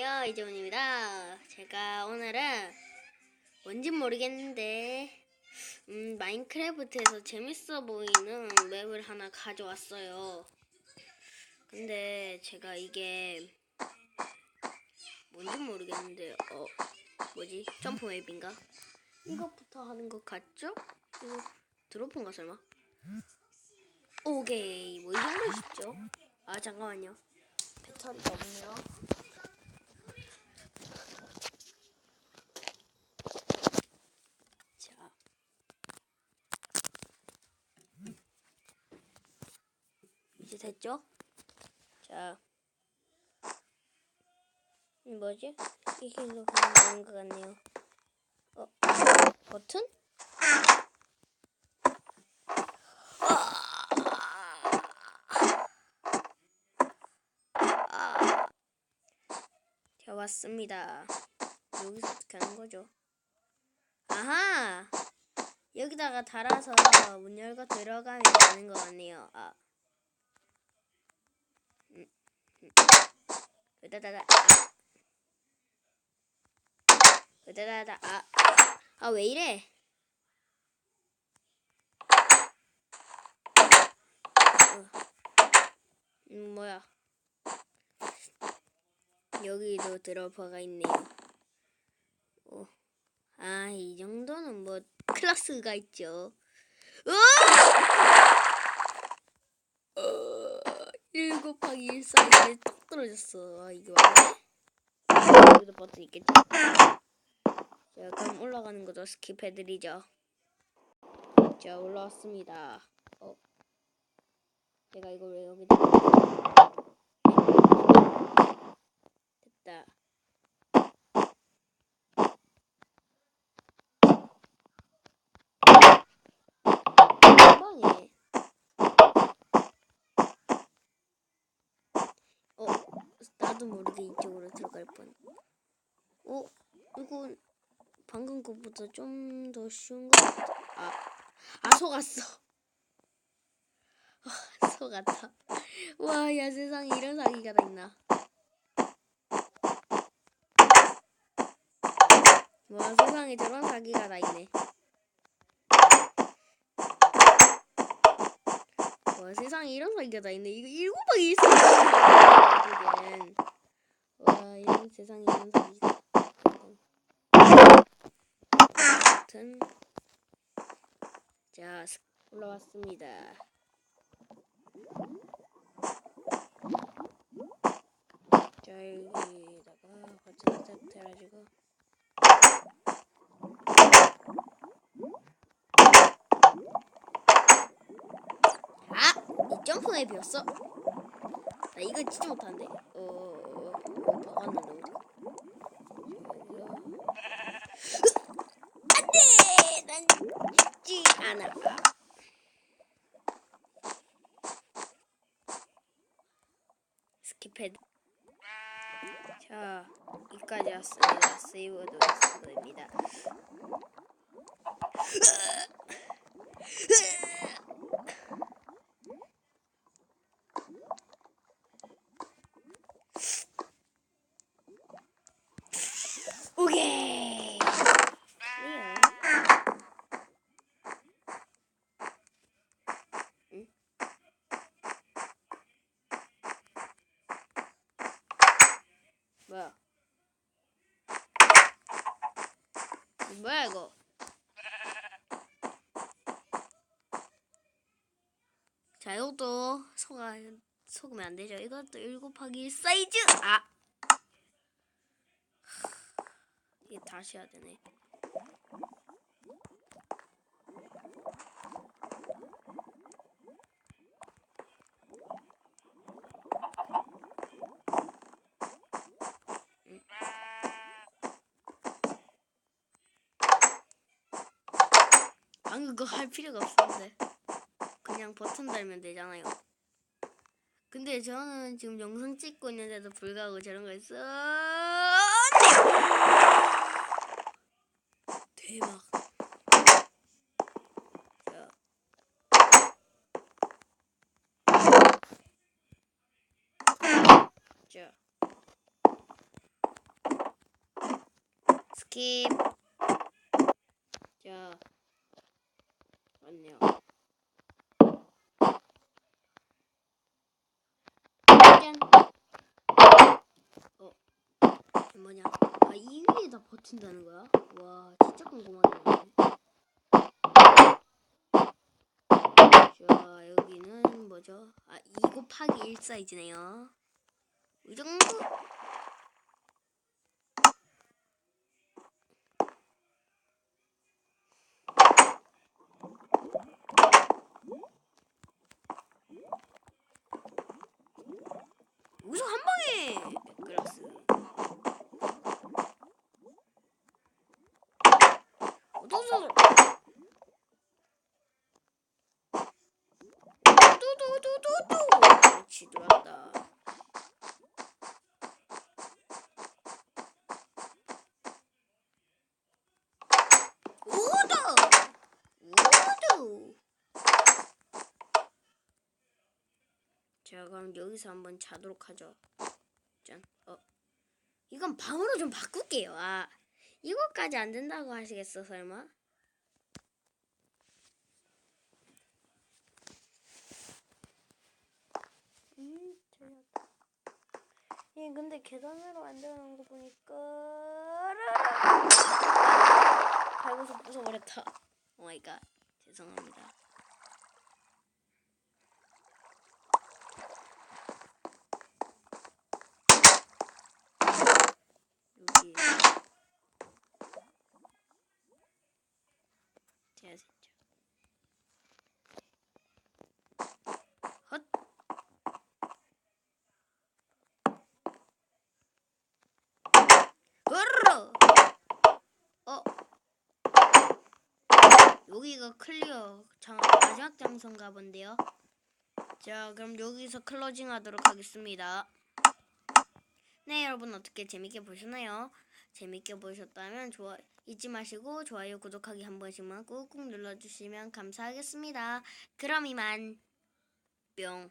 안녕하세요 이재훈입니다. 제가 오늘은 뭔진 모르겠는데 음, 마인크래프트에서 재밌어 보이는 맵을 하나 가져왔어요. 근데 제가 이게 뭔진 모르겠는데 어 뭐지 점프 맵인가? 이것부터 하는 것 같죠? 이거 드로프인가 설마? 오케이 뭐 이 정도 쉽죠? 아 잠깐만요. 배터리가 없네요. 자. 이제 됐죠? 자. 이 뭐지? 이게 이거 그냥 것 같네요. 어? 버튼? 아. 자, 왔습니다. 여기서 하는 거죠? 아하! 여기다가 달아서 문 열고 들어가면 되는 것 같네요. 아. 음, 음. 으다다다. 아. 으다다다. 아. 아, 왜 이래? 어. 음, 뭐야. 여기도 드로퍼가 있네요. 오. 아, 이 정도는 뭐 클래스가 있죠. 으아! 어, 1 곱하기 1 사이즈에 딱 떨어졌어. 아, 맞네? 여기도 버튼 있겠지? 자, 그럼 올라가는 거도 스킵해드리죠. 자, 올라왔습니다. 어. 제가 이걸 왜 여기다. 됐다. 한방에 어 나도 모르게 이쪽으로 들어갈 뻔. 어 이거 방금 것보다 좀 더 쉬운 것 같아. 아, 아 속았어. 아, 속았다. 와, 야 세상에 이런 사기가 다 있나? 와 세상에 저런 사기가 다 있네. 와 세상에 이런 사기가 다 있네. 이거 일곱 방이 있어. 와 이런 세상에 이런 사기가. 아무튼 자 스- 올라왔습니다. 자 여기다가 버튼 세트 해가지고. 점프 앱이었어? 나 이거 진짜 못하는데? 어... 어... 어 어떡해. 안돼! 난 죽지 않아. 스킵해드. 자, 여기까지 왔습니다. 세이브도 했습니다. 오케이. 응? 뭐야? 이거? 자 이것도 속아 속으면 안 되죠. 이것도 1 곱하기 1 사이즈. 아. 이게 다시 해야 되네. 음. 방금 그거 할 필요가 없었는데 그냥 버튼 달면 되잖아요. 근데 저는 지금 영상 찍고 있는데도 불구하고 저런 거있 어. 대박. 자. 자. 스킵. 자, 맞네요. 이 위에다 버틴다는 거야? 와, 진짜 궁금하네. 자, 여기는 뭐죠? 아, 2 곱하기 1 사이즈네요. 이 정도? 여기서 한 방에 클라스. 어떠서? 두두두 두두. 들어왔다. 우드 우드. 자 그럼 여기서 한번 자도록 하죠. 짠. 어. 이건 방으로 좀 바꿀게요. 아. 이거까지 안 된다고 하시겠어 설마? 음, 틀렸다. 예, 근데 계단으로 만들어 놓은 거 보니까 밟아서 부숴버렸다. 오 마이 갓. 죄송합니다. 여기 제가 했죠. 헛. 으르르. 어. 여기가 클리어 장, 마지막 장소인가 본데요. 자, 그럼 여기서 클로징 하도록 하겠습니다. 네, 여러분 어떻게 재밌게 보셨나요? 재밌게 보셨다면 좋아 잊지 마시고 좋아요, 구독하기 한 번씩만 꾹꾹 눌러주시면 감사하겠습니다. 그럼 이만 뿅.